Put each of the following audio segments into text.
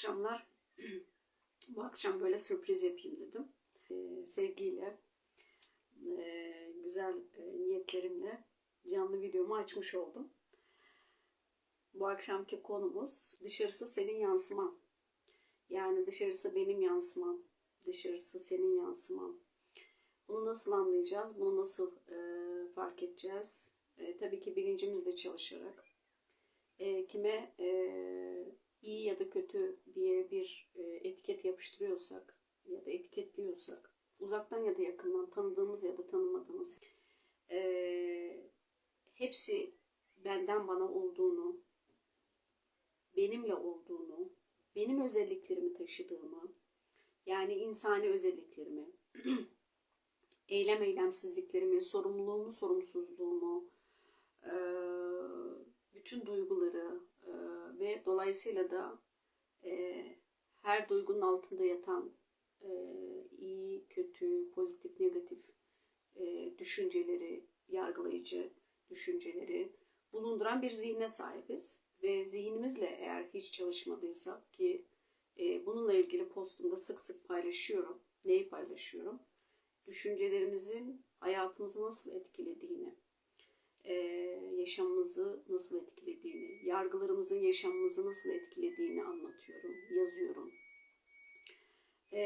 akşamlar bu akşam böyle sürpriz yapayım dedim. Ee, sevgiyle, e, güzel e, niyetlerimle canlı videomu açmış oldum. Bu akşamki konumuz dışarısı senin yansıman. Yani dışarısı benim yansımam, dışarısı senin yansıman. Bunu nasıl anlayacağız? Bunu nasıl e, fark edeceğiz? E, tabii ki bilincimizle çalışarak. E, kime e, iyi ya da kötü diye bir e, etiket yapıştırıyorsak ya da etiketliyorsak, uzaktan ya da yakından tanıdığımız ya da tanımadığımız e, hepsi benden bana olduğunu, benimle olduğunu, benim özelliklerimi taşıdığımı, yani insani özelliklerimi, eylem eylemsizliklerimi, sorumluluğumu, sorumsuzluğumu, e, bütün duyguları dolayısıyla da e, her duygunun altında yatan e, iyi, kötü, pozitif, negatif düşünceleri, yargılayıcı düşünceleri bulunduran bir zihne sahibiz. Ve zihnimizle eğer hiç çalışmadıysak ki bununla ilgili postumda sık sık paylaşıyorum. Neyi paylaşıyorum? Düşüncelerimizin hayatımızı nasıl etkilediğini, e, yaşamımızı nasıl etkilediğini, yargılarımızın yaşamımızı nasıl etkilediğini anlatıyorum, yazıyorum. E,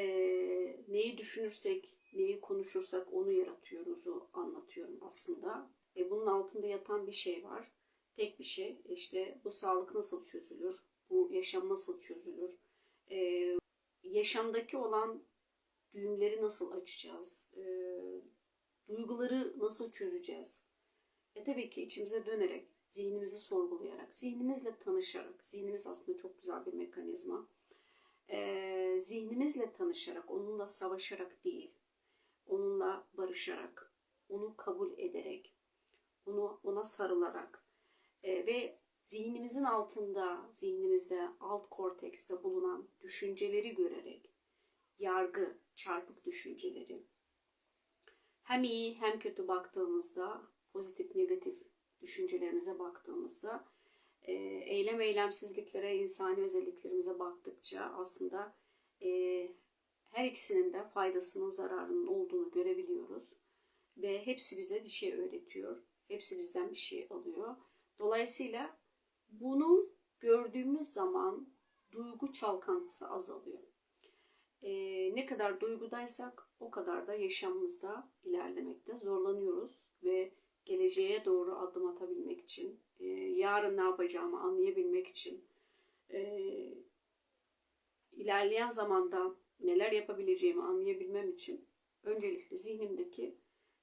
neyi düşünürsek, neyi konuşursak onu yaratıyoruzu anlatıyorum aslında. E, bunun altında yatan bir şey var. Tek bir şey. İşte bu sağlık nasıl çözülür? Bu yaşam nasıl çözülür? E, yaşamdaki olan düğümleri nasıl açacağız? E, duyguları nasıl çözeceğiz? E tabii ki içimize dönerek, zihnimizi sorgulayarak, zihnimizle tanışarak, zihnimiz aslında çok güzel bir mekanizma. E, zihnimizle tanışarak, onunla savaşarak değil, onunla barışarak, onu kabul ederek, onu ona sarılarak e, ve zihnimizin altında, zihnimizde alt kortekste bulunan düşünceleri görerek, yargı, çarpık düşünceleri, hem iyi hem kötü baktığımızda, pozitif negatif düşüncelerimize baktığımızda, e, eylem eylemsizliklere, insani özelliklerimize baktıkça aslında e, her ikisinin de faydasının zararının olduğunu görebiliyoruz. Ve hepsi bize bir şey öğretiyor. Hepsi bizden bir şey alıyor. Dolayısıyla bunu gördüğümüz zaman duygu çalkantısı azalıyor. Ee, ne kadar duygudaysak o kadar da yaşamımızda ilerlemekte zorlanıyoruz ve geleceğe doğru adım atabilmek için, e, yarın ne yapacağımı anlayabilmek için, e, ilerleyen zamanda neler yapabileceğimi anlayabilmem için öncelikle zihnimdeki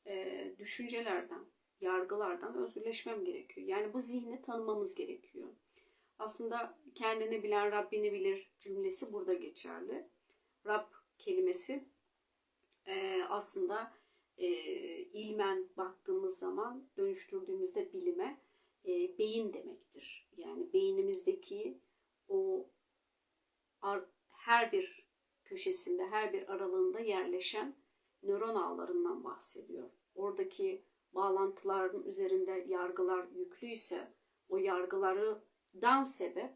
e, düşüncelerden, yargılardan özgürleşmem gerekiyor. Yani bu zihni tanımamız gerekiyor. Aslında kendini bilen Rabbini bilir cümlesi burada geçerli. Rab kelimesi e, aslında e, ilmen baktığımız zaman dönüştürdüğümüzde bilime e, beyin demektir. Yani beynimizdeki o ar, her bir köşesinde, her bir aralığında yerleşen nöron ağlarından bahsediyor. Oradaki bağlantıların üzerinde yargılar yüklüyse o yargılardan sebep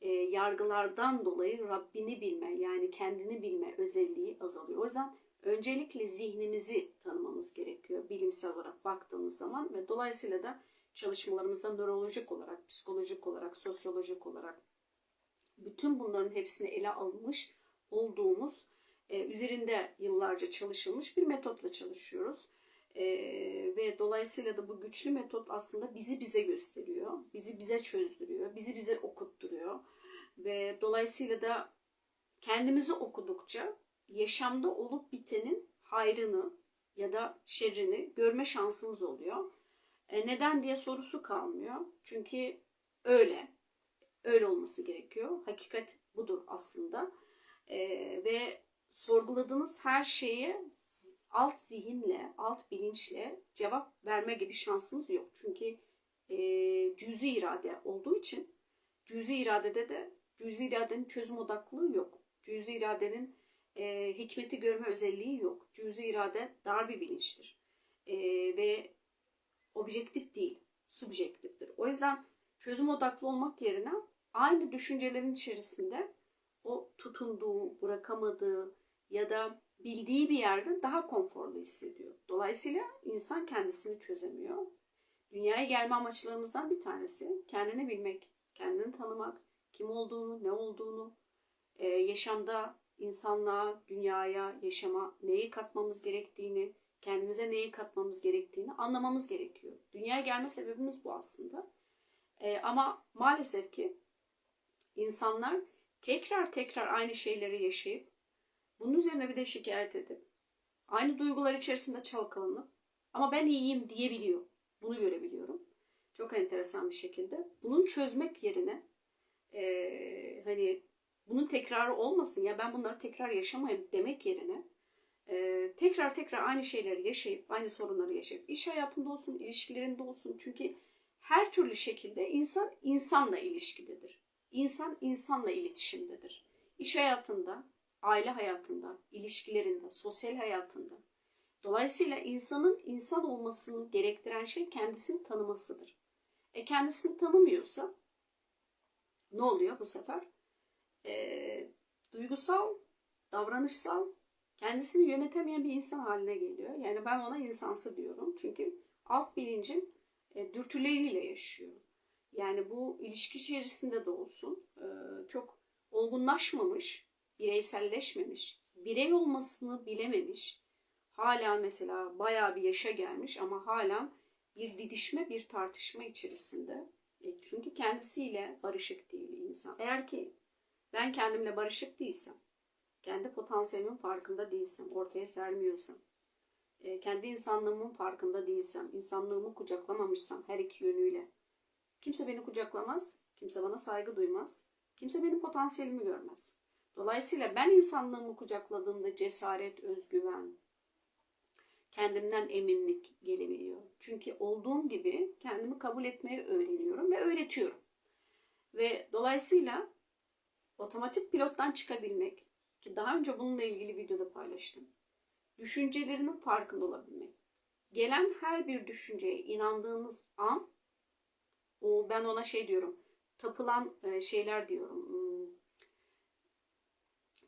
e, yargılardan dolayı Rabbini bilme yani kendini bilme özelliği azalıyor. O yüzden öncelikle zihnimizi tanımamız gerekiyor bilimsel olarak baktığımız zaman ve dolayısıyla da çalışmalarımızda nörolojik olarak, psikolojik olarak, sosyolojik olarak bütün bunların hepsini ele almış olduğumuz e, üzerinde yıllarca çalışılmış bir metotla çalışıyoruz. E, ve dolayısıyla da bu güçlü metot aslında bizi bize gösteriyor, bizi bize çözdürüyor, bizi bize okutturuyor ve dolayısıyla da kendimizi okudukça yaşamda olup bitenin hayrını ya da şerrini görme şansımız oluyor. E neden diye sorusu kalmıyor. Çünkü öyle. Öyle olması gerekiyor. Hakikat budur aslında. E, ve sorguladığınız her şeye alt zihinle, alt bilinçle cevap verme gibi şansımız yok. Çünkü e, cüzi irade olduğu için cüzi iradede de cüzi iradenin çözüm odaklılığı yok. Cüzi iradenin e, hikmeti görme özelliği yok. Cüzi irade dar bir bilinçtir. E, ve objektif değil, subjektiftir. O yüzden çözüm odaklı olmak yerine aynı düşüncelerin içerisinde o tutunduğu, bırakamadığı ya da bildiği bir yerde daha konforlu hissediyor. Dolayısıyla insan kendisini çözemiyor. Dünyaya gelme amaçlarımızdan bir tanesi kendini bilmek, kendini tanımak, kim olduğunu, ne olduğunu, e, yaşamda insanlığa, dünyaya, yaşama neyi katmamız gerektiğini, kendimize neyi katmamız gerektiğini anlamamız gerekiyor. Dünyaya gelme sebebimiz bu aslında. E, ama maalesef ki insanlar tekrar tekrar aynı şeyleri yaşayıp bunun üzerine bir de şikayet edip aynı duygular içerisinde çalkalanıp ama ben iyiyim diyebiliyor. Bunu görebiliyorum. Çok enteresan bir şekilde. Bunun çözmek yerine e, hani bunun tekrarı olmasın ya ben bunları tekrar yaşamayayım demek yerine e, tekrar tekrar aynı şeyleri yaşayıp aynı sorunları yaşayıp iş hayatında olsun ilişkilerinde olsun çünkü her türlü şekilde insan insanla ilişkidedir. İnsan insanla iletişimdedir. İş hayatında, aile hayatında, ilişkilerinde, sosyal hayatında. Dolayısıyla insanın insan olmasını gerektiren şey kendisini tanımasıdır. E kendisini tanımıyorsa ne oluyor bu sefer? E, duygusal, davranışsal, kendisini yönetemeyen bir insan haline geliyor. Yani ben ona insansı diyorum. Çünkü alt bilincin e, dürtüleriyle yaşıyor. Yani bu ilişki içerisinde de olsun e, çok olgunlaşmamış, bireyselleşmemiş, birey olmasını bilememiş, hala mesela bayağı bir yaşa gelmiş ama hala bir didişme, bir tartışma içerisinde. E, çünkü kendisiyle barışık değil insan. Eğer ki ben kendimle barışık değilsem, kendi potansiyelimin farkında değilsem, ortaya sermiyorsam, e, kendi insanlığımın farkında değilsem, insanlığımı kucaklamamışsam her iki yönüyle, kimse beni kucaklamaz, kimse bana saygı duymaz, kimse benim potansiyelimi görmez. Dolayısıyla ben insanlığımı kucakladığımda cesaret, özgüven, kendimden eminlik gelebiliyor. Çünkü olduğum gibi kendimi kabul etmeyi öğreniyorum ve öğretiyorum. Ve dolayısıyla otomatik pilottan çıkabilmek ki daha önce bununla ilgili videoda paylaştım. Düşüncelerinin farkında olabilmek. Gelen her bir düşünceye inandığımız an o ben ona şey diyorum. Tapılan e, şeyler diyorum. Hmm,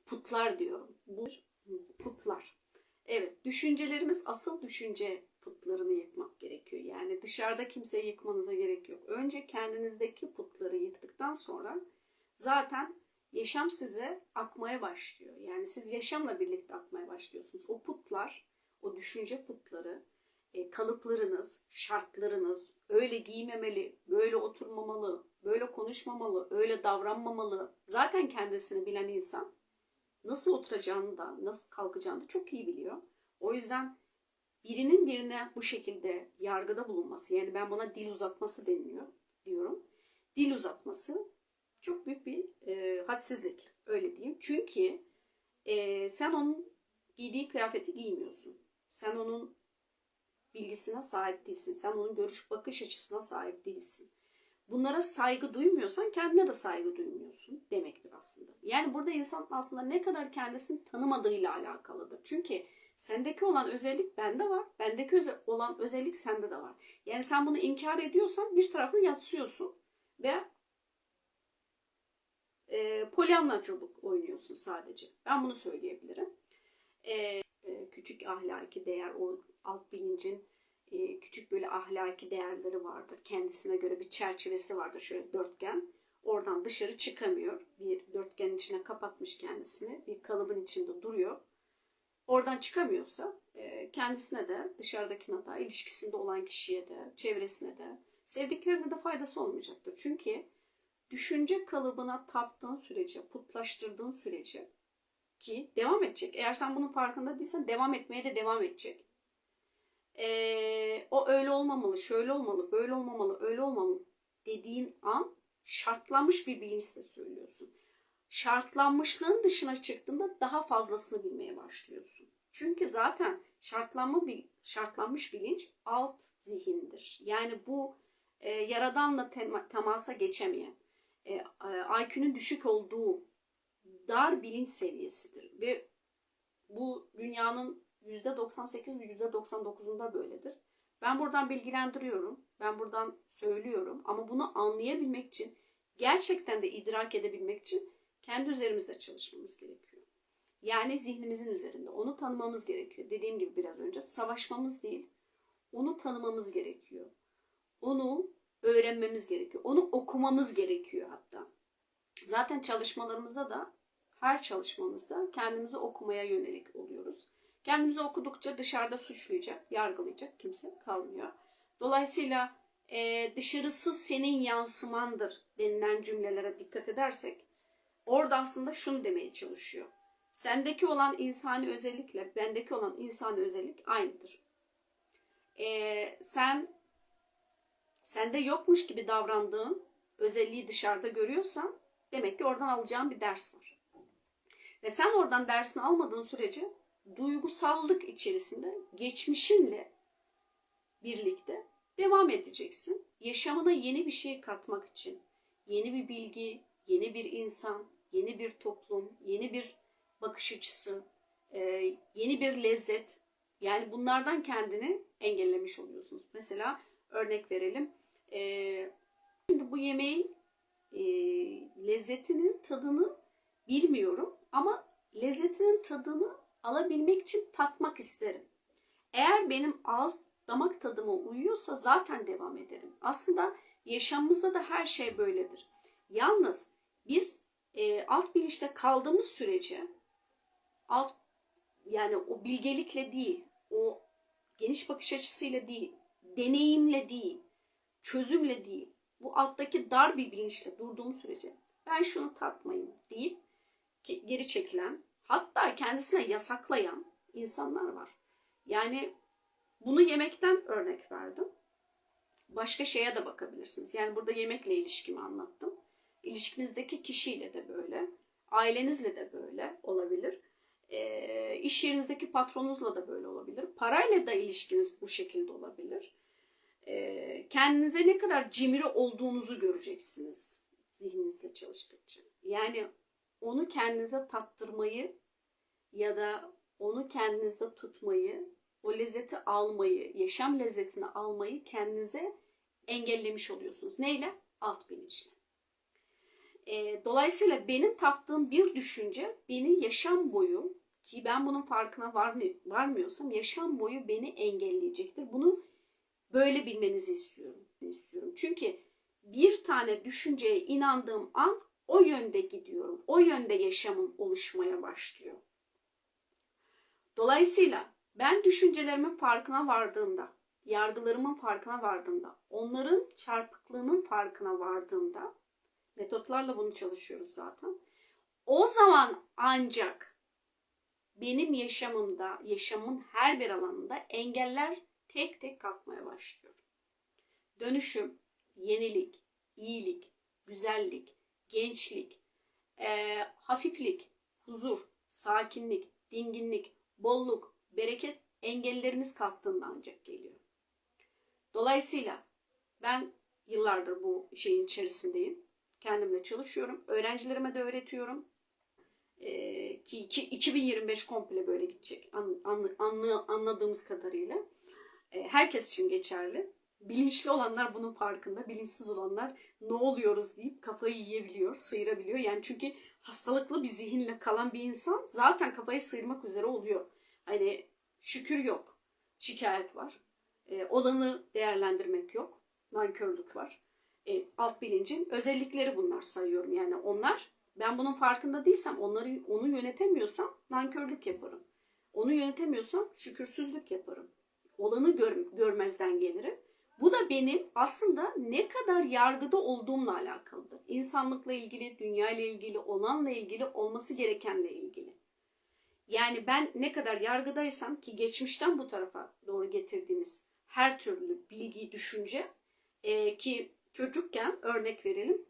putlar diyorum. Bu putlar. Evet, düşüncelerimiz asıl düşünce putlarını yıkmak gerekiyor. Yani dışarıda kimseyi yıkmanıza gerek yok. Önce kendinizdeki putları yıktıktan sonra zaten yaşam size akmaya başlıyor. Yani siz yaşamla birlikte akmaya başlıyorsunuz. O putlar, o düşünce putları, e, kalıplarınız, şartlarınız, öyle giymemeli, böyle oturmamalı, böyle konuşmamalı, öyle davranmamalı. Zaten kendisini bilen insan nasıl oturacağını da, nasıl kalkacağını da çok iyi biliyor. O yüzden birinin birine bu şekilde yargıda bulunması, yani ben buna dil uzatması deniliyor diyorum. Dil uzatması çok büyük bir e, hadsizlik, öyle diyeyim. Çünkü e, sen onun giydiği kıyafeti giymiyorsun. Sen onun bilgisine sahip değilsin. Sen onun görüş bakış açısına sahip değilsin. Bunlara saygı duymuyorsan kendine de saygı duymuyorsun demektir aslında. Yani burada insan aslında ne kadar kendisini tanımadığıyla alakalıdır. Çünkü sendeki olan özellik bende var. Bendeki öze- olan özellik sende de var. Yani sen bunu inkar ediyorsan bir tarafını yatsıyorsun ve e, polyanla çabuk oynuyorsun sadece. Ben bunu söyleyebilirim. E, e, küçük ahlaki değer, o alt bilincin e, küçük böyle ahlaki değerleri vardır. Kendisine göre bir çerçevesi vardır. Şöyle dörtgen. Oradan dışarı çıkamıyor. Bir dörtgenin içine kapatmış kendisini. Bir kalıbın içinde duruyor. Oradan çıkamıyorsa e, kendisine de dışarıdakine de ilişkisinde olan kişiye de çevresine de sevdiklerine de faydası olmayacaktır. Çünkü düşünce kalıbına taptığın sürece, putlaştırdığın sürece ki devam edecek. Eğer sen bunun farkında değilsen devam etmeye de devam edecek. Ee, o öyle olmamalı, şöyle olmalı, böyle olmamalı, öyle olmamalı dediğin an şartlanmış bir bilinçle söylüyorsun. Şartlanmışlığın dışına çıktığında daha fazlasını bilmeye başlıyorsun. Çünkü zaten şartlanma şartlanmış bilinç alt zihindir. Yani bu e, yaradanla tema, temasa geçemeyen, IQ'nun düşük olduğu dar bilinç seviyesidir ve bu dünyanın %98 ve %99'unda böyledir. Ben buradan bilgilendiriyorum. Ben buradan söylüyorum. Ama bunu anlayabilmek için, gerçekten de idrak edebilmek için kendi üzerimizde çalışmamız gerekiyor. Yani zihnimizin üzerinde. Onu tanımamız gerekiyor. Dediğim gibi biraz önce savaşmamız değil, onu tanımamız gerekiyor. Onu öğrenmemiz gerekiyor. Onu okumamız gerekiyor hatta. Zaten çalışmalarımızda da her çalışmamızda kendimizi okumaya yönelik oluyoruz. Kendimizi okudukça dışarıda suçlayacak, yargılayacak kimse kalmıyor. Dolayısıyla e, dışarısı senin yansımandır denilen cümlelere dikkat edersek orada aslında şunu demeye çalışıyor. Sendeki olan insani özellikle bendeki olan insani özellik aynıdır. E, sen sende yokmuş gibi davrandığın özelliği dışarıda görüyorsan demek ki oradan alacağın bir ders var. Ve sen oradan dersini almadığın sürece duygusallık içerisinde geçmişinle birlikte devam edeceksin. Yaşamına yeni bir şey katmak için, yeni bir bilgi, yeni bir insan, yeni bir toplum, yeni bir bakış açısı, e, yeni bir lezzet. Yani bunlardan kendini engellemiş oluyorsunuz. Mesela örnek verelim. E, şimdi bu yemeğin e, lezzetinin tadını bilmiyorum ama lezzetinin tadını alabilmek için tatmak isterim. Eğer benim ağız damak tadıma uyuyorsa zaten devam ederim. Aslında yaşamımızda da her şey böyledir. Yalnız biz e, alt bilinçte kaldığımız sürece alt yani o bilgelikle değil, o geniş bakış açısıyla değil, deneyimle değil, çözümle değil, bu alttaki dar bir bilinçle durduğumuz sürece ben şunu tatmayayım deyip geri çekilen, hatta kendisine yasaklayan insanlar var. Yani bunu yemekten örnek verdim. Başka şeye de bakabilirsiniz. Yani burada yemekle ilişkimi anlattım. İlişkinizdeki kişiyle de böyle. Ailenizle de böyle olabilir. E, iş yerinizdeki patronunuzla da böyle olabilir. Parayla da ilişkiniz bu şekilde olabilir. E, kendinize ne kadar cimri olduğunuzu göreceksiniz zihninizle çalıştıkça. Yani onu kendinize tattırmayı ya da onu kendinizde tutmayı, o lezzeti almayı, yaşam lezzetini almayı kendinize engellemiş oluyorsunuz. Neyle? Alt bilinçle. E, dolayısıyla benim taptığım bir düşünce beni yaşam boyu ki ben bunun farkına varmı, varmıyorsam yaşam boyu beni engelleyecektir. Bunu böyle bilmenizi istiyorum. istiyorum. Çünkü bir tane düşünceye inandığım an o yönde gidiyorum. O yönde yaşamım oluşmaya başlıyor. Dolayısıyla ben düşüncelerimin farkına vardığımda, yargılarımın farkına vardığımda, onların çarpıklığının farkına vardığımda, metotlarla bunu çalışıyoruz zaten. O zaman ancak benim yaşamımda, yaşamın her bir alanında engeller tek tek kalkmaya başlıyor. Dönüşüm, yenilik, iyilik, güzellik, gençlik, e, hafiflik, huzur, sakinlik, dinginlik, bolluk, bereket engellerimiz kalktığında ancak geliyor. Dolayısıyla ben yıllardır bu şeyin içerisindeyim. Kendimle çalışıyorum. Öğrencilerime de öğretiyorum. Ee, ki 2025 komple böyle gidecek. An, an, anladığımız kadarıyla. Ee, herkes için geçerli. Bilinçli olanlar bunun farkında. Bilinçsiz olanlar ne oluyoruz deyip kafayı yiyebiliyor, sıyırabiliyor. Yani çünkü hastalıklı bir zihinle kalan bir insan zaten kafayı sıyırmak üzere oluyor. Hani şükür yok. Şikayet var. E, olanı değerlendirmek yok. Nankörlük var. E, alt bilincin özellikleri bunlar sayıyorum. Yani onlar ben bunun farkında değilsem onları onu yönetemiyorsam nankörlük yaparım. Onu yönetemiyorsam şükürsüzlük yaparım. Olanı gör, görmezden gelirim. Bu da benim aslında ne kadar yargıda olduğumla alakalıdır. İnsanlıkla ilgili, dünya ile ilgili, olanla ilgili, olması gerekenle ilgili. Yani ben ne kadar yargıdaysam ki geçmişten bu tarafa doğru getirdiğimiz her türlü bilgi, düşünce e, ki çocukken örnek verelim.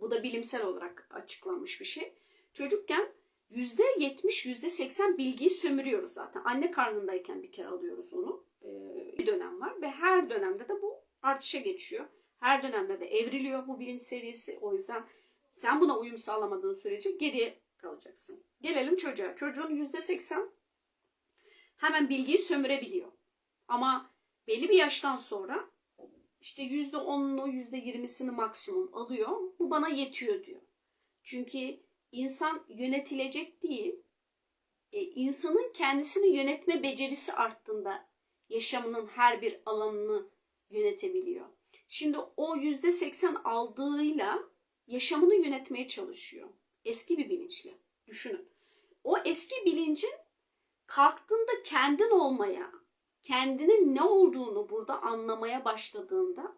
Bu da bilimsel olarak açıklanmış bir şey. Çocukken yüzde yetmiş, yüzde seksen bilgiyi sömürüyoruz zaten. Anne karnındayken bir kere alıyoruz onu. E, bir dönem var ve her dönemde de bu artışa geçiyor. Her dönemde de evriliyor bu bilinç seviyesi. O yüzden sen buna uyum sağlamadığın sürece geriye kalacaksın. Gelelim çocuğa. Çocuğun yüzde seksen hemen bilgiyi sömürebiliyor. Ama belli bir yaştan sonra işte yüzde onunu, yüzde yirmisini maksimum alıyor. Bu bana yetiyor diyor. Çünkü insan yönetilecek değil, e, insanın kendisini yönetme becerisi arttığında yaşamının her bir alanını yönetebiliyor. Şimdi o yüzde seksen aldığıyla yaşamını yönetmeye çalışıyor. Eski bir bilinçle. Düşünün. O eski bilincin kalktığında kendin olmaya, kendinin ne olduğunu burada anlamaya başladığında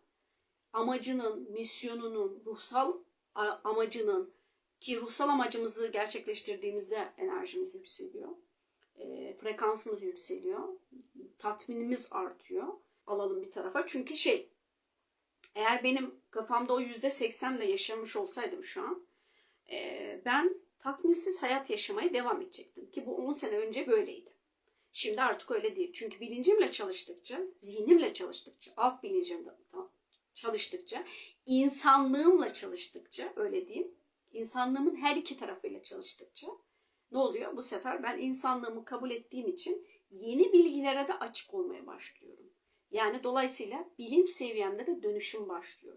amacının, misyonunun, ruhsal amacının ki ruhsal amacımızı gerçekleştirdiğimizde enerjimiz yükseliyor. E, frekansımız yükseliyor. Tatminimiz artıyor. Alalım bir tarafa. Çünkü şey eğer benim kafamda o yüzde seksenle yaşamış olsaydım şu an e, ben tatminsiz hayat yaşamaya devam edecektim. Ki bu 10 sene önce böyleydi. Şimdi artık öyle değil. Çünkü bilincimle çalıştıkça, zihnimle çalıştıkça, alt bilincimle çalıştıkça, insanlığımla çalıştıkça, öyle diyeyim, insanlığımın her iki tarafıyla çalıştıkça ne oluyor? Bu sefer ben insanlığımı kabul ettiğim için yeni bilgilere de açık olmaya başlıyorum. Yani dolayısıyla bilinç seviyemde de dönüşüm başlıyor.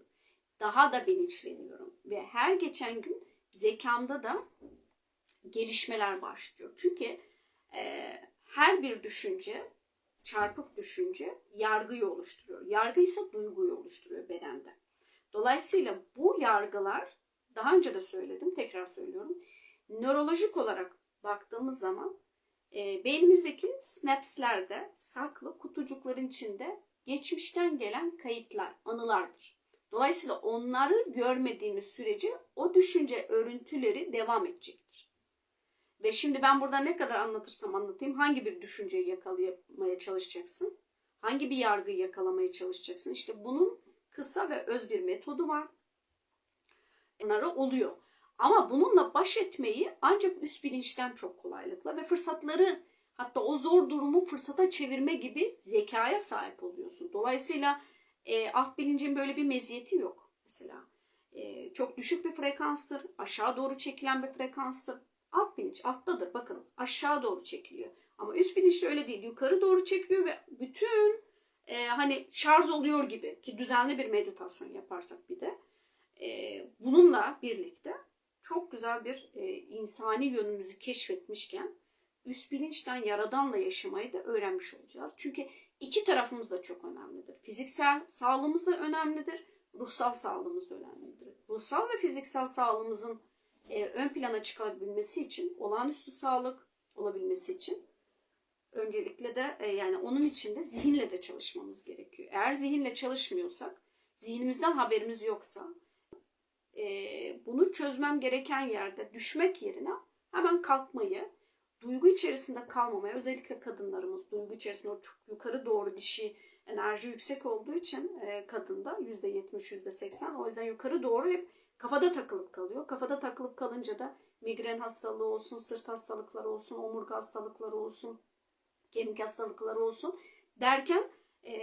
Daha da bilinçleniyorum ve her geçen gün zekamda da gelişmeler başlıyor. Çünkü e, her bir düşünce, çarpık düşünce yargıyı oluşturuyor. Yargı ise duyguyu oluşturuyor bedende. Dolayısıyla bu yargılar, daha önce de söyledim, tekrar söylüyorum. Nörolojik olarak baktığımız zaman e, beynimizdeki snapslerde saklı kutucukların içinde geçmişten gelen kayıtlar, anılardır. Dolayısıyla onları görmediğimiz sürece o düşünce örüntüleri devam edecektir. Ve şimdi ben burada ne kadar anlatırsam anlatayım hangi bir düşünceyi yakalamaya çalışacaksın? Hangi bir yargıyı yakalamaya çalışacaksın? İşte bunun kısa ve öz bir metodu var. Bunları oluyor. Ama bununla baş etmeyi ancak üst bilinçten çok kolaylıkla ve fırsatları hatta o zor durumu fırsata çevirme gibi zekaya sahip oluyorsun. Dolayısıyla e, alt bilincin böyle bir meziyeti yok mesela. E, çok düşük bir frekanstır, aşağı doğru çekilen bir frekanstır. Alt bilinç alttadır bakın aşağı doğru çekiliyor. Ama üst bilinç de öyle değil yukarı doğru çekiliyor ve bütün e, hani şarj oluyor gibi ki düzenli bir meditasyon yaparsak bir de e, bununla birlikte çok güzel bir e, insani yönümüzü keşfetmişken üst bilinçten yaradanla yaşamayı da öğrenmiş olacağız. Çünkü iki tarafımız da çok önemlidir. Fiziksel sağlığımız da önemlidir, ruhsal sağlığımız da önemlidir. Ruhsal ve fiziksel sağlığımızın e, ön plana çıkabilmesi için, olağanüstü sağlık olabilmesi için öncelikle de e, yani onun için de zihinle de çalışmamız gerekiyor. Eğer zihinle çalışmıyorsak, zihnimizden haberimiz yoksa e, bunu çözmem gereken yerde düşmek yerine hemen kalkmayı, duygu içerisinde kalmamaya, özellikle kadınlarımız duygu içerisinde o çok yukarı doğru dişi enerji yüksek olduğu için e, kadında %70, %80 o yüzden yukarı doğru hep kafada takılıp kalıyor. Kafada takılıp kalınca da migren hastalığı olsun, sırt hastalıkları olsun, omurga hastalıkları olsun, kemik hastalıkları olsun derken e,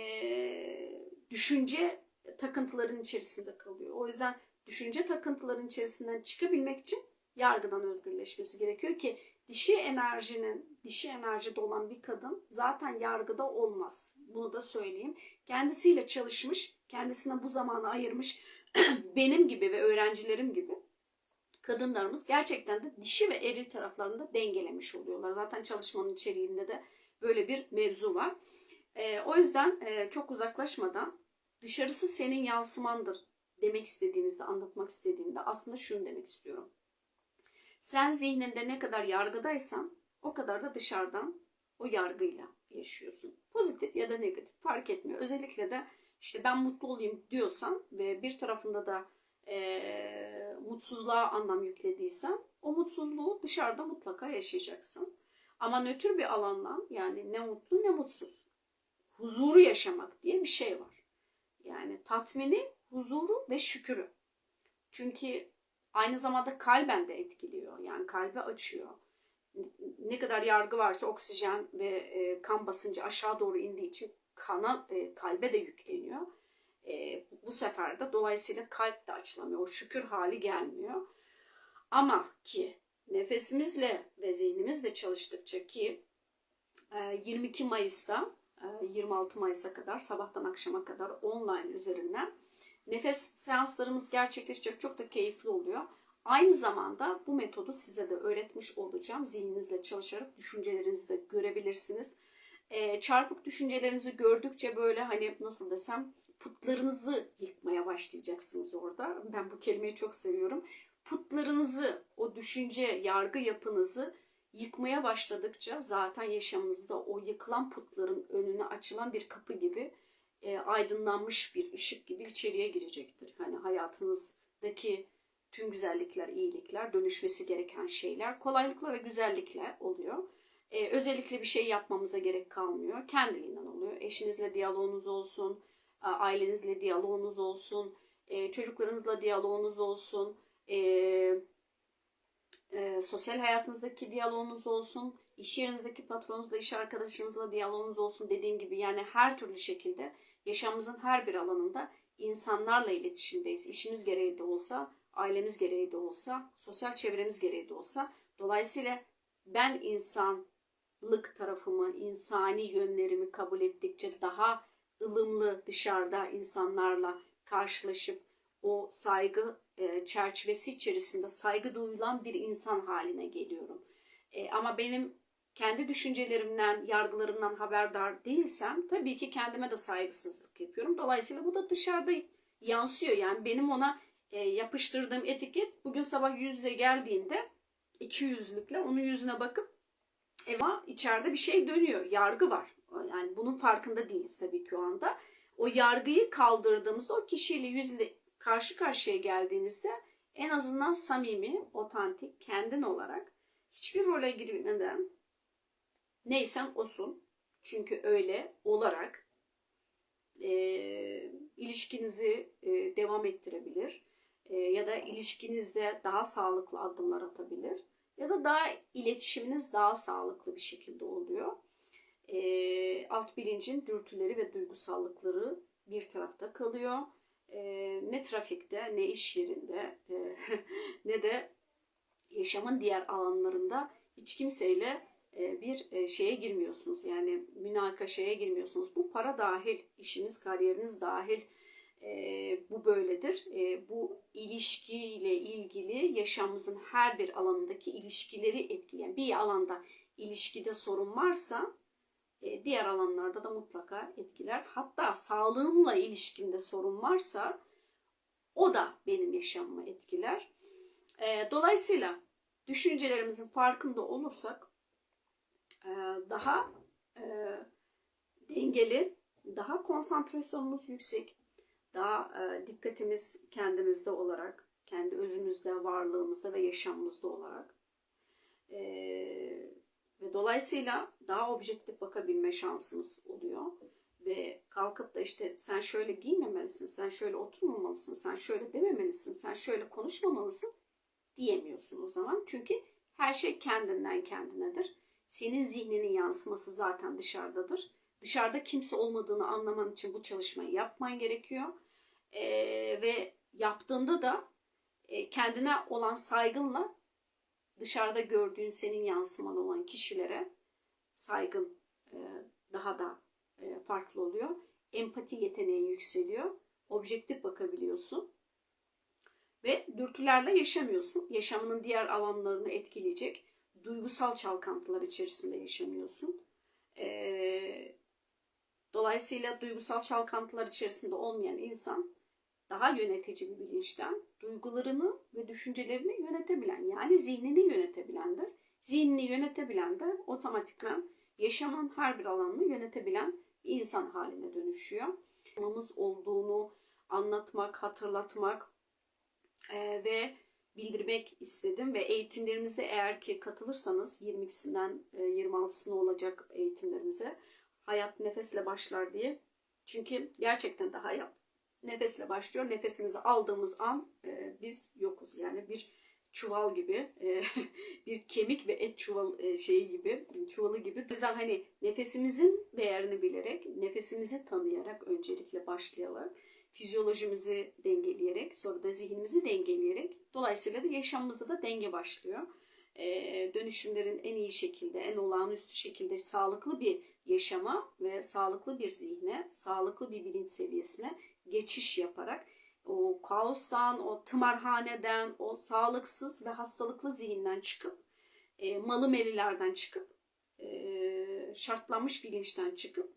düşünce takıntıların içerisinde kalıyor. O yüzden düşünce takıntıların içerisinden çıkabilmek için yargıdan özgürleşmesi gerekiyor ki dişi enerjinin dişi enerjide olan bir kadın zaten yargıda olmaz. Bunu da söyleyeyim. Kendisiyle çalışmış, kendisine bu zamanı ayırmış benim gibi ve öğrencilerim gibi kadınlarımız gerçekten de dişi ve eril taraflarında dengelemiş oluyorlar. Zaten çalışmanın içeriğinde de böyle bir mevzu var. E, o yüzden e, çok uzaklaşmadan dışarısı senin yansımandır demek istediğimizde, anlatmak istediğimde aslında şunu demek istiyorum. Sen zihninde ne kadar yargıdaysan o kadar da dışarıdan o yargıyla yaşıyorsun. Pozitif ya da negatif fark etmiyor. Özellikle de işte ben mutlu olayım diyorsan ve bir tarafında da e, mutsuzluğa anlam yüklediysen o mutsuzluğu dışarıda mutlaka yaşayacaksın. Ama nötr bir alandan yani ne mutlu ne mutsuz. Huzuru yaşamak diye bir şey var. Yani tatmini, huzuru ve şükürü. Çünkü aynı zamanda kalben de etkiliyor. Yani kalbi açıyor. Ne kadar yargı varsa oksijen ve e, kan basıncı aşağı doğru indiği için kana, e, kalbe de yükleniyor. E, bu sefer de dolayısıyla kalp de açılamıyor. O şükür hali gelmiyor. Ama ki nefesimizle ve zihnimizle çalıştıkça ki 22 Mayıs'ta 26 Mayıs'a kadar sabahtan akşama kadar online üzerinden nefes seanslarımız gerçekleşecek. Çok da keyifli oluyor. Aynı zamanda bu metodu size de öğretmiş olacağım. Zihninizle çalışarak düşüncelerinizi de görebilirsiniz. Ee, çarpık düşüncelerinizi gördükçe böyle hani nasıl desem putlarınızı yıkmaya başlayacaksınız orada. Ben bu kelimeyi çok seviyorum. Putlarınızı, o düşünce, yargı yapınızı yıkmaya başladıkça zaten yaşamınızda o yıkılan putların önüne açılan bir kapı gibi e, aydınlanmış bir ışık gibi içeriye girecektir. Hani hayatınızdaki tüm güzellikler, iyilikler, dönüşmesi gereken şeyler kolaylıkla ve güzellikle oluyor. E, özellikle bir şey yapmamıza gerek kalmıyor. Kendiliğinden oluyor. Eşinizle diyaloğunuz olsun, ailenizle diyaloğunuz olsun, e, çocuklarınızla diyaloğunuz olsun, e, e, sosyal hayatınızdaki diyaloğunuz olsun, iş yerinizdeki patronunuzla, iş arkadaşınızla diyaloğunuz olsun dediğim gibi yani her türlü şekilde yaşamımızın her bir alanında insanlarla iletişimdeyiz. İşimiz gereği de olsa, ailemiz gereği de olsa, sosyal çevremiz gereği de olsa. Dolayısıyla ben insanlık tarafımı, insani yönlerimi kabul ettikçe daha ılımlı dışarıda insanlarla karşılaşıp o saygı e, çerçevesi içerisinde saygı duyulan bir insan haline geliyorum. E, ama benim kendi düşüncelerimden, yargılarımdan haberdar değilsem tabii ki kendime de saygısızlık yapıyorum. Dolayısıyla bu da dışarıda yansıyor. Yani benim ona e, yapıştırdığım etiket bugün sabah yüz yüze geldiğinde iki yüzlükle onun yüzüne bakıp e, ama içeride bir şey dönüyor. Yargı var. Yani bunun farkında değiliz tabii ki o anda. O yargıyı kaldırdığımızda o kişiyle yüzle karşı karşıya geldiğimizde en azından samimi, otantik, kendin olarak hiçbir role girmeden neysen osun. Çünkü öyle olarak e, ilişkinizi e, devam ettirebilir. E, ya da ilişkinizde daha sağlıklı adımlar atabilir. Ya da daha iletişiminiz daha sağlıklı bir şekilde oluyor. E, alt bilincin dürtüleri ve duygusallıkları bir tarafta kalıyor. E, ne trafikte, ne iş yerinde, e, ne de yaşamın diğer alanlarında hiç kimseyle bir e, şeye girmiyorsunuz. Yani münakaşaya girmiyorsunuz. Bu para dahil, işiniz, kariyeriniz dahil e, bu böyledir. E, bu ilişkiyle ilgili yaşamımızın her bir alanındaki ilişkileri etkileyen bir alanda ilişkide sorun varsa e, diğer alanlarda da mutlaka etkiler. Hatta sağlığımla ilişkimde sorun varsa o da benim yaşamımı etkiler. E, dolayısıyla düşüncelerimizin farkında olursak e, daha e, dengeli, daha konsantrasyonumuz yüksek, daha e, dikkatimiz kendimizde olarak, kendi özümüzde, varlığımızda ve yaşamımızda olarak e, ve dolayısıyla daha objektif bakabilme şansımız oluyor. Ve kalkıp da işte sen şöyle giymemelisin, sen şöyle oturmamalısın, sen şöyle dememelisin, sen şöyle konuşmamalısın diyemiyorsun o zaman. Çünkü her şey kendinden kendinedir. Senin zihninin yansıması zaten dışarıdadır. Dışarıda kimse olmadığını anlaman için bu çalışmayı yapman gerekiyor. Ee, ve yaptığında da e, kendine olan saygınla dışarıda gördüğün senin yansıman olan kişilere saygın e, daha da e, farklı oluyor. Empati yeteneğin yükseliyor. Objektif bakabiliyorsun. Ve dürtülerle yaşamıyorsun. Yaşamının diğer alanlarını etkileyecek duygusal çalkantılar içerisinde yaşamıyorsun. Ee, dolayısıyla duygusal çalkantılar içerisinde olmayan insan daha yönetici bir bilinçten duygularını ve düşüncelerini yönetebilen yani zihnini yönetebilendir. Zihnini yönetebilen de otomatikman yaşamın her bir alanını yönetebilen bir insan haline dönüşüyor. olduğunu anlatmak, hatırlatmak e, ve bildirmek istedim ve eğitimlerimize eğer ki katılırsanız 22'sinden 26'sına olacak eğitimlerimize hayat nefesle başlar diye. Çünkü gerçekten de hayat nefesle başlıyor. Nefesimizi aldığımız an e, biz yokuz. Yani bir çuval gibi, e, bir kemik ve et çuval e, şeyi gibi, çuvalı gibi. O yüzden hani nefesimizin değerini bilerek, nefesimizi tanıyarak öncelikle başlayalım fizyolojimizi dengeleyerek, sonra da zihnimizi dengeleyerek, dolayısıyla da yaşamımızda da denge başlıyor. Ee, dönüşümlerin en iyi şekilde, en olağanüstü şekilde sağlıklı bir yaşama ve sağlıklı bir zihne, sağlıklı bir bilinç seviyesine geçiş yaparak o kaostan, o tımarhaneden, o sağlıksız ve hastalıklı zihinden çıkıp, e, malı melilerden çıkıp, e, şartlanmış bilinçten çıkıp,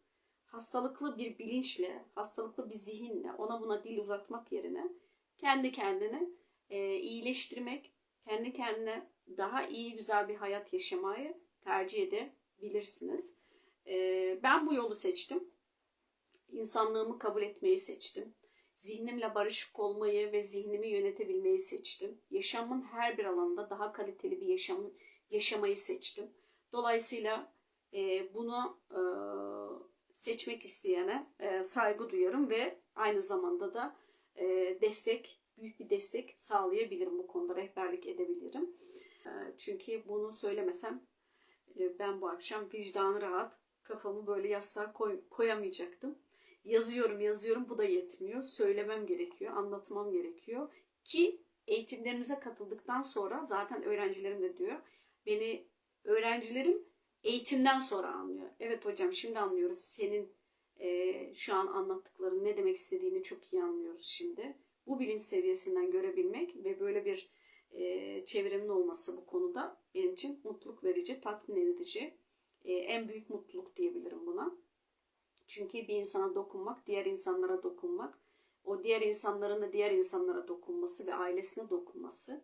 hastalıklı bir bilinçle, hastalıklı bir zihinle ona buna dil uzatmak yerine kendi kendini e, iyileştirmek, kendi kendine daha iyi güzel bir hayat yaşamayı tercih edebilirsiniz. E, ben bu yolu seçtim. İnsanlığımı kabul etmeyi seçtim. Zihnimle barışık olmayı ve zihnimi yönetebilmeyi seçtim. Yaşamın her bir alanında daha kaliteli bir yaşam yaşamayı seçtim. Dolayısıyla e, bunu e, seçmek isteyene e, saygı duyarım ve aynı zamanda da e, destek, büyük bir destek sağlayabilirim bu konuda, rehberlik edebilirim. E, çünkü bunu söylemesem e, ben bu akşam vicdanı rahat, kafamı böyle yastığa koy, koyamayacaktım. Yazıyorum, yazıyorum, bu da yetmiyor. Söylemem gerekiyor, anlatmam gerekiyor. Ki eğitimlerimize katıldıktan sonra zaten öğrencilerim de diyor, beni öğrencilerim eğitimden sonra anlıyor. Evet hocam şimdi anlıyoruz senin e, şu an anlattıkların ne demek istediğini çok iyi anlıyoruz şimdi. Bu bilinç seviyesinden görebilmek ve böyle bir e, çevremin olması bu konuda benim için mutluluk verici, tatmin edici. E, en büyük mutluluk diyebilirim buna. Çünkü bir insana dokunmak, diğer insanlara dokunmak, o diğer insanların da diğer insanlara dokunması ve ailesine dokunması,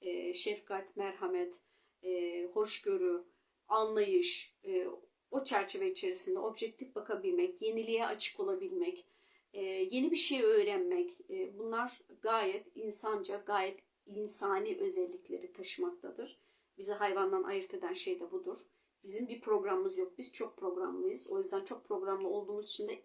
e, şefkat, merhamet, e, hoşgörü, anlayış, e, o çerçeve içerisinde objektif bakabilmek, yeniliğe açık olabilmek, e, yeni bir şey öğrenmek, e, bunlar gayet insanca, gayet insani özellikleri taşımaktadır. Bizi hayvandan ayırt eden şey de budur. Bizim bir programımız yok. Biz çok programlıyız. O yüzden çok programlı olduğumuz için de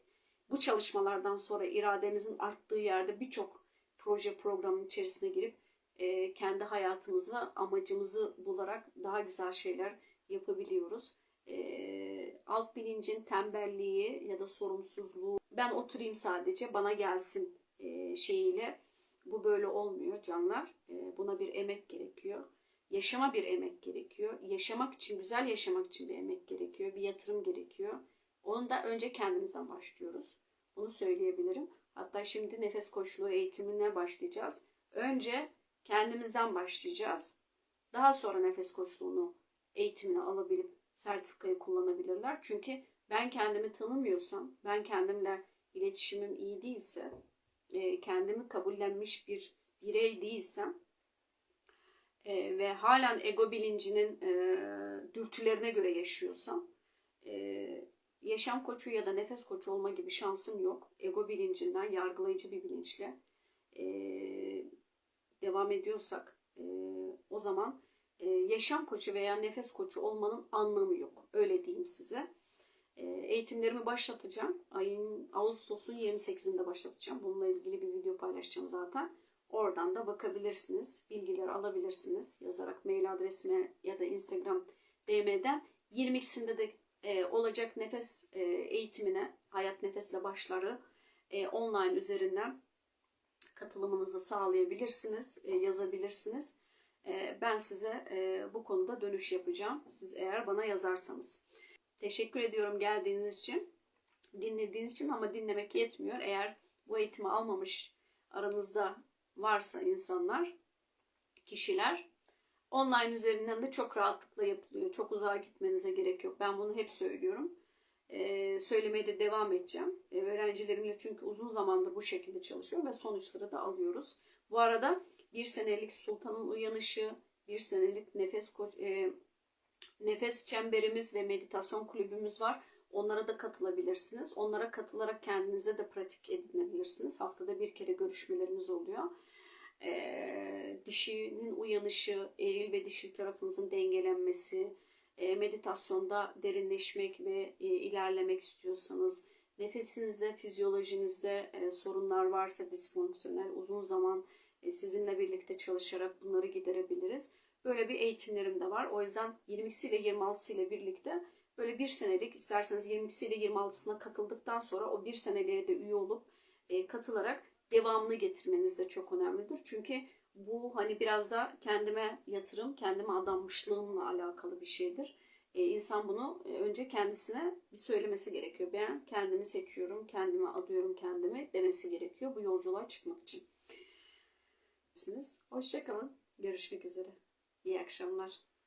bu çalışmalardan sonra irademizin arttığı yerde birçok proje programın içerisine girip e, kendi hayatımıza amacımızı bularak daha güzel şeyler yapabiliyoruz. E, alt bilincin tembelliği ya da sorumsuzluğu ben oturayım sadece bana gelsin e, şeyiyle bu böyle olmuyor canlar. E, buna bir emek gerekiyor. Yaşama bir emek gerekiyor. Yaşamak için, güzel yaşamak için bir emek gerekiyor. Bir yatırım gerekiyor. Onu da önce kendimizden başlıyoruz. Bunu söyleyebilirim. Hatta şimdi nefes koçluğu eğitimine başlayacağız. Önce kendimizden başlayacağız. Daha sonra nefes koçluğunu eğitimini alabilip sertifikayı kullanabilirler. Çünkü ben kendimi tanımıyorsam, ben kendimle iletişimim iyi değilse, e, kendimi kabullenmiş bir birey değilsem e, ve halen ego bilincinin e, dürtülerine göre yaşıyorsam, yaşam koçu ya da nefes koçu olma gibi şansım yok. Ego bilincinden yargılayıcı bir bilinçle devam ediyorsak o zaman yaşam koçu veya nefes koçu olmanın anlamı yok. Öyle diyeyim size. E, eğitimlerimi başlatacağım. Ayın Ağustos'un 28'inde başlatacağım. Bununla ilgili bir video paylaşacağım zaten. Oradan da bakabilirsiniz. Bilgiler alabilirsiniz. Yazarak mail adresime ya da Instagram DM'den 22'sinde de e, olacak nefes e, eğitimine Hayat Nefesle Başları e, online üzerinden katılımınızı sağlayabilirsiniz, e, yazabilirsiniz. Ee, ben size e, bu konuda dönüş yapacağım. Siz eğer bana yazarsanız. Teşekkür ediyorum geldiğiniz için, dinlediğiniz için ama dinlemek yetmiyor. Eğer bu eğitimi almamış aranızda varsa insanlar, kişiler online üzerinden de çok rahatlıkla yapılıyor. Çok uzağa gitmenize gerek yok. Ben bunu hep söylüyorum. Ee, söylemeye de devam edeceğim. Ee, öğrencilerimle çünkü uzun zamandır bu şekilde çalışıyor ve sonuçları da alıyoruz. Bu arada bir senelik Sultanın Uyanışı, bir senelik nefes e, nefes çemberimiz ve meditasyon kulübümüz var. Onlara da katılabilirsiniz. Onlara katılarak kendinize de pratik edinebilirsiniz. Haftada bir kere görüşmelerimiz oluyor. E, dişinin uyanışı, eril ve dişil tarafınızın dengelenmesi, e, meditasyonda derinleşmek ve e, ilerlemek istiyorsanız, nefesinizde, fizyolojinizde e, sorunlar varsa disfonksiyonel, uzun zaman sizinle birlikte çalışarak bunları giderebiliriz. Böyle bir eğitimlerim de var. O yüzden 22'si ile 26'sı ile birlikte böyle bir senelik isterseniz 22'si ile 26'sına katıldıktan sonra o bir seneliğe de üye olup e, katılarak devamını getirmeniz de çok önemlidir. Çünkü bu hani biraz da kendime yatırım, kendime adanmışlığımla alakalı bir şeydir. E, insan bunu e, önce kendisine bir söylemesi gerekiyor. Ben kendimi seçiyorum, kendime adıyorum kendimi demesi gerekiyor bu yolculuğa çıkmak için. Hoşçakalın. Görüşmek üzere. İyi akşamlar.